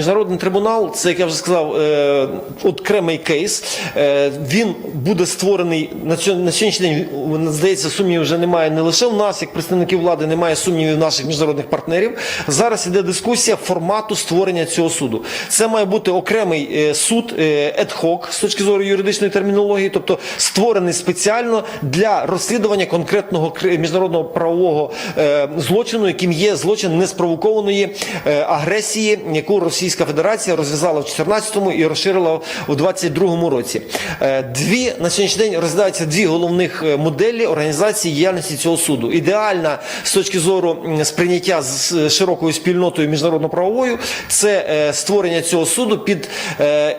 Міжнародний трибунал, це як я вже сказав, е, окремий кейс. Е, Він буде створений на сьогоднішній день. Здається, сумнівів вже немає не лише в нас, як представників влади, немає сумнівів наших міжнародних партнерів. Зараз іде дискусія формату створення цього суду. Це має бути окремий е, суд ед-хок з точки зору юридичної термінології, тобто створений спеціально для розслідування конкретного міжнародного правового злочину, яким є злочин неспровокованої агресії, яку Російська Федерація розв'язала в 14-му і розширила у 22-му році. Е, Дві на сьогоднішній день розглядаються дві головних е, моделі організації діяльності цього суду. Ідеальна з точки зору сприйняття з широкою спільнотою міжнародно-правовою це е, створення цього суду під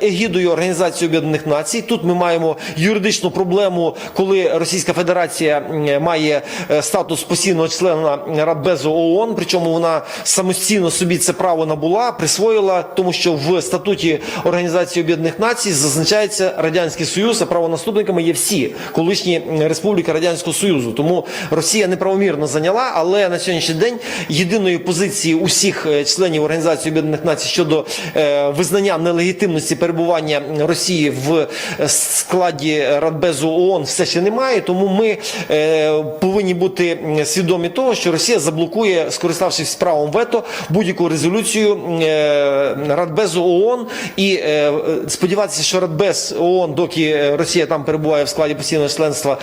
егідою Організації Об'єднаних Націй. Тут ми маємо юридичну проблему, коли Російська Федерація має статус постійного члена Радбезу ООН, причому вона самостійно собі це право набула, присвоїла, тому що в статуті Організації Об'єднаних Націй зазначається Радянський Союз, а правонаступниками є всі колишні республіки Радянського Союзу. Тому Росія неправомірно зайняла, але на сьогоднішній день єдиної позиції усіх е, членів Організації Об'єднаних Націй щодо е, визнання нелегітимності перебування Росії в е, складі Радбезу ООН все ще немає. Тому ми повинні бути свідомі того, що Росія заблокує, скориставшись правом вето, будь-яку резолюцію е, Радбезу ООН і е, е, сподіватися, що Радбез ООН, доки Росія там перебуває в складі постійного членства,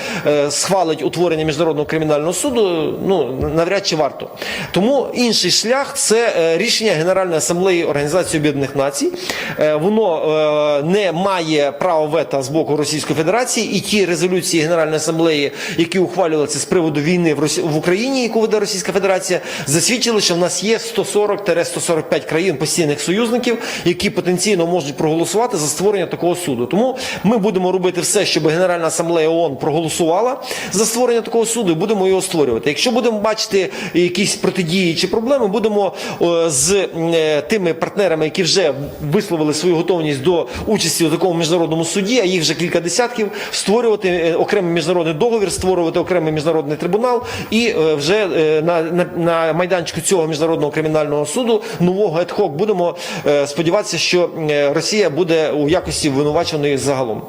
схвалить утворення міжнародного кримінального суду. Ну навряд чи варто. Тому інший шлях це рішення Генеральної асамблеї Організації Об'єднаних Націй. Воно не має права вето з боку Російської Федерації, і ті резолюції Генеральної асамблеї, які ухвалювалися з приводу війни в Україні, яку веде Російська Федерація, засвідчили, що в нас є 140-145 країн постійних союзників, які потенційно можуть проголосувати за створення такого суду. Тому ми будемо робити все, щоб Генеральна асамблея ООН проголосувала за створення такого суду, і будемо його створювати. Якщо будемо бачити якісь протидії чи проблеми, будемо е, з е, тими партнерами, які вже висловили свою готовність до участі у такому міжнародному суді, а їх вже кілька десятків, створювати е, окремий міжнародний договір, створювати окремий міжнародний трибунал, і вже на, на, на майданчику цього міжнародного кримінального суду нового ед-хок будемо сподіватися, що е, Росія буде у якості винуваченої загалом.